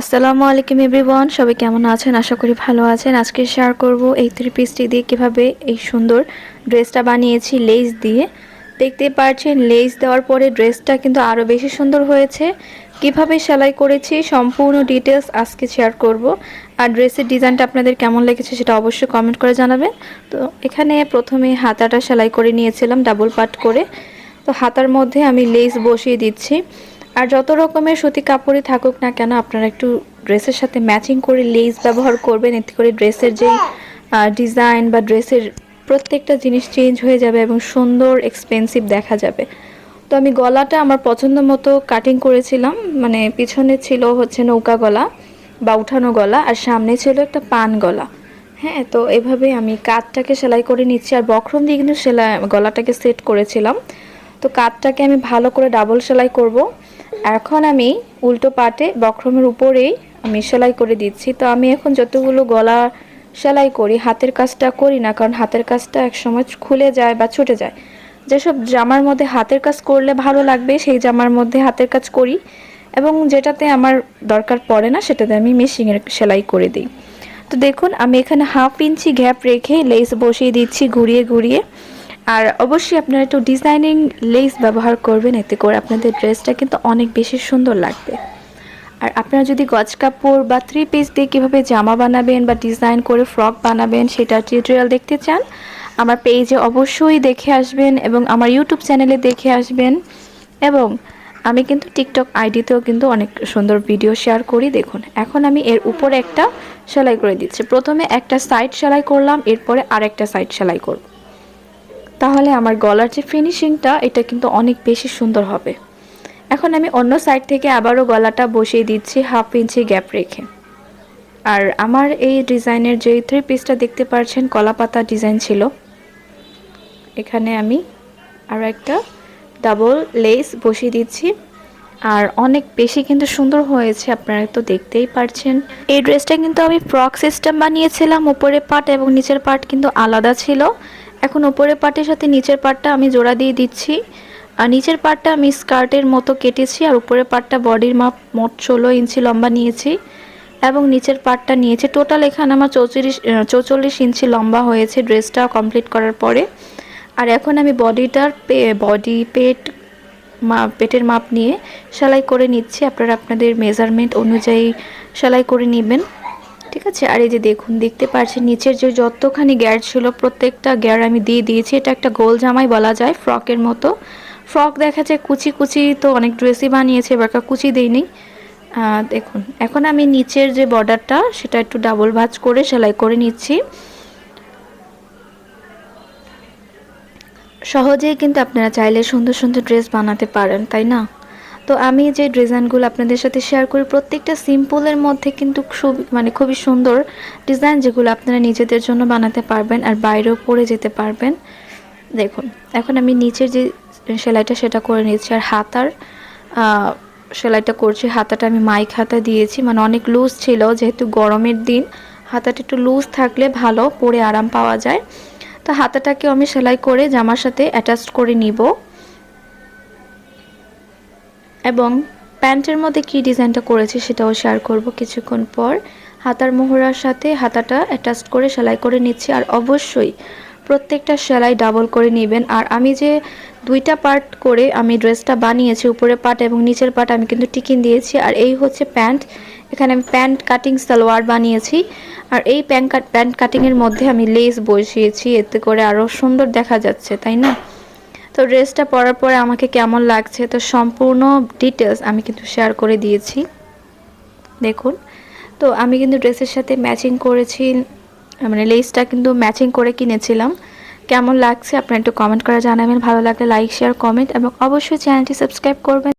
আসসালামু আলাইকুম এভরিওয়ান, সবাই কেমন আছেন? আশা করি ভালো আছেন। আজকে শেয়ার করব এই থ্রি পিসটি দিয়ে কীভাবে এই সুন্দর ড্রেসটা বানিয়েছি লেস দিয়ে। দেখতে পাচ্ছেন লেস দেওয়ার পরে ড্রেসটা কিন্তু আরও বেশি সুন্দর হয়েছে। কীভাবে সেলাই করেছি সম্পূর্ণ ডিটেলস আজকে শেয়ার করব। আর ড্রেসের ডিজাইনটা আপনাদের কেমন লেগেছে সেটা অবশ্যই কমেন্ট করে জানাবেন। তো এখানে প্রথমে হাতাটা সেলাই করে নিয়েছিলাম ডাবল পাট করে। তো হাতার মধ্যে আমি লেস বসিয়ে দিচ্ছি। আর যত রকমের সুতি কাপড়ই থাকুক না কেন, আপনারা একটু ড্রেসের সাথে ম্যাচিং করে লেস ব্যবহার করবেন। এতে করে ড্রেসের যেই ডিজাইন বা ড্রেসের প্রত্যেকটা জিনিস চেঞ্জ হয়ে যাবে এবং সুন্দর এক্সপেন্সিভ দেখা যাবে। তো আমি গলাটা আমার পছন্দ মতো কাটিং করেছিলাম। মানে পিছনে ছিল হচ্ছে নৌকা গলা বা উঠানো গলা আর সামনে ছিল একটা পান গলা। হ্যাঁ তো এভাবে আমি কাঠটাকে সেলাই করে নিচ্ছি আর বক্রম দিয়ে কিন্তু সেলাই, গলাটাকে সেট করেছিলাম। তো কাঠটাকে আমি ভালো করে ডাবল সেলাই করব। এখন আমি উল্টো পাটে বক্রমের উপরেই আমি সেলাই করে দিচ্ছি। তো আমি এখন যতগুলো গলা সেলাই করি, হাতের কাজটা করি না, কারণ হাতের কাজটা একসময় খুলে যায় বা ছুটে যায়। যেসব জামার মধ্যে হাতের কাজ করলে ভালো লাগবে, সেই জামার মধ্যে হাতের কাজ করি এবং যেটাতে আমার দরকার পড়ে না, সেটাতে আমি মেশিনের সেলাই করে দিই। তো দেখুন, আমি এখানে হাফ ইঞ্চি গ্যাপ রেখে লেস বসিয়ে দিচ্ছি ঘুরিয়ে ঘুরিয়ে। আর অবশ্যই আপনারা একটু ডিজাইনিং লেস ব্যবহার করবেন, এতে করে আপনাদের ড্রেসটা কিন্তু অনেক বেশি সুন্দর লাগবে। আর আপনারা যদি গজ কাপড় বা থ্রি পিস দিয়ে কীভাবে জামা বানাবেন বা ডিজাইন করে ফ্রক বানাবেন, সেটা টিউটোরিয়াল দেখতে চান, আমার পেজে অবশ্যই দেখে আসবেন এবং আমার ইউটিউব চ্যানেলে দেখে আসবেন। এবং আমি কিন্তু টিকটক আইডিতেও কিন্তু অনেক সুন্দর ভিডিও শেয়ার করি, দেখুন। এখন আমি এর উপরে একটা সেলাই করে দিচ্ছি। প্রথমে একটা সাইড সেলাই করলাম, এরপরে আরেকটা সাইড সেলাই করব। তাহলে আমার গলার যে ফিনিশিংটা এটা কিন্তু অনেক বেশি সুন্দর হবে। এখন আমি অন্য সাইড থেকে আবারও গলাটা বসিয়ে দিচ্ছি হাফ ইঞ্চি গ্যাপ রেখে। আর আমার এই ডিজাইনের যে থ্রি পিসটা দেখতে পাচ্ছেন কলাপাতা ডিজাইন ছিল। এখানে আমি আরও একটা ডাবল লেস বসিয়ে দিচ্ছি। আর অনেক বেশি কিন্তু সুন্দর হয়েছে, আপনারা তো দেখতেই পারছেন। এই ড্রেসটা কিন্তু আমি ফ্রক সিস্টেম বানিয়েছিলাম, উপরে পাট এবং নিচের পাট কিন্তু আলাদা ছিল। এখন উপরের পাটের সাথে নিচের পাটটা আমি জোড়া দিয়ে দিচ্ছি। আর নিচের পাটটা আমি স্কার্টের মতো কেটেছি আর উপরের পাটটা বডির মাপ মোট ষোলো ইঞ্চি লম্বা নিয়েছি এবং নিচের পাটটা নিয়েছি। টোটাল এখানে আমার চৌচল্লিশ চৌচল্লিশ ইঞ্চি লম্বা হয়েছে ড্রেসটা কমপ্লিট করার পরে। আর এখন আমি বডিটার পে, বডি পেট মা, পেটের মাপ নিয়ে সেলাই করে নিচ্ছি। আপনারা আপনাদের মেজারমেন্ট অনুযায়ী সেলাই করে নেবেন। ঠিক আছে? আর এই যে দেখুন, দেখতে পাচ্ছেন নিচের যে যতখানি গ্যার ছিল, প্রত্যেকটা গ্যার আমি দিয়ে দিয়েছি। এটা একটা গোল জামাই বলা যায়, ফ্রকের মতো। ফ্রক দেখা যায় কুচি কুচি তো অনেক ড্রেসই বানিয়েছে এবারকার কুচি দেয়নি দেখুন, এখন আমি নিচের যে বর্ডারটা সেটা একটু ডাবল ভাজ করে সেলাই করে নিচ্ছি। সহজেই কিন্তু আপনারা চাইলে সুন্দর সুন্দর ড্রেস বানাতে পারেন, তাই না? তো আমি যে ডিজাইনগুলো আপনাদের সাথে শেয়ার করি, প্রত্যেকটা সিম্পলের মধ্যে কিন্তু খুব মানে খুবই সুন্দর ডিজাইন যেগুলো আপনারা নিজেদের জন্য বানাতে পারবেন আর বাইরেও পরে যেতে পারবেন। দেখুন, এখন আমি নিচের যে সেলাইটা সেটা করে নিচ্ছি আর হাতার সেলাইটা করছি। হাতাটা আমি মাইক হাতা দিয়েছি মানে অনেক লুজ ছিল, যেহেতু গরমের দিন। হাতাটা একটু লুজ থাকলে ভালো, পরে আরাম পাওয়া যায়। তো হাতাটাকে আমি সেলাই করে জামার সাথে অ্যাটাচ করে নিব। এবং প্যান্টের মধ্যে কি ডিজাইনটা করেছি সেটাও শেয়ার করব কিছুক্ষণ পর। হাতার মোহরার সাথে হাতাটা অ্যাটাচ করে সেলাই করে নিচ্ছি আর অবশ্যই প্রত্যেকটা সেলাই ডাবল করে নেবেন। আর আমি যে দুইটা পার্ট করে আমি ড্রেসটা বানিয়েছি উপরে পার্ট এবং নিচের পার্ট আমি কিন্তু টিকিন দিয়েছি। আর এই হচ্ছে প্যান্ট। এখানে আমি প্যান্ট কাটিং সালোয়ার বানিয়েছি। আর এই প্যান্ট প্যান্ট কাটিংয়ের মধ্যে আমি লেস বসিয়েছি। এতে করে আরও সুন্দর দেখা যাচ্ছে, তাই না? তো ড্রেসটা পরার পরে আমাকে কেমন লাগছে, তো সম্পূর্ণ ডিটেলস আমি কিন্তু শেয়ার করে দিয়েছি। দেখুন, তো আমি কিন্তু ড্রেসের সাথে ম্যাচিং করেছি মানে লেসটা কিন্তু ম্যাচিং করে কিনেছিলাম। কেমন লাগছে আপনারা একটু কমেন্ট করে জানাবেন, ভালো লাগলে লাইক শেয়ার কমেন্ট এবং অবশ্যই চ্যানেলটি সাবস্ক্রাইব করবেন।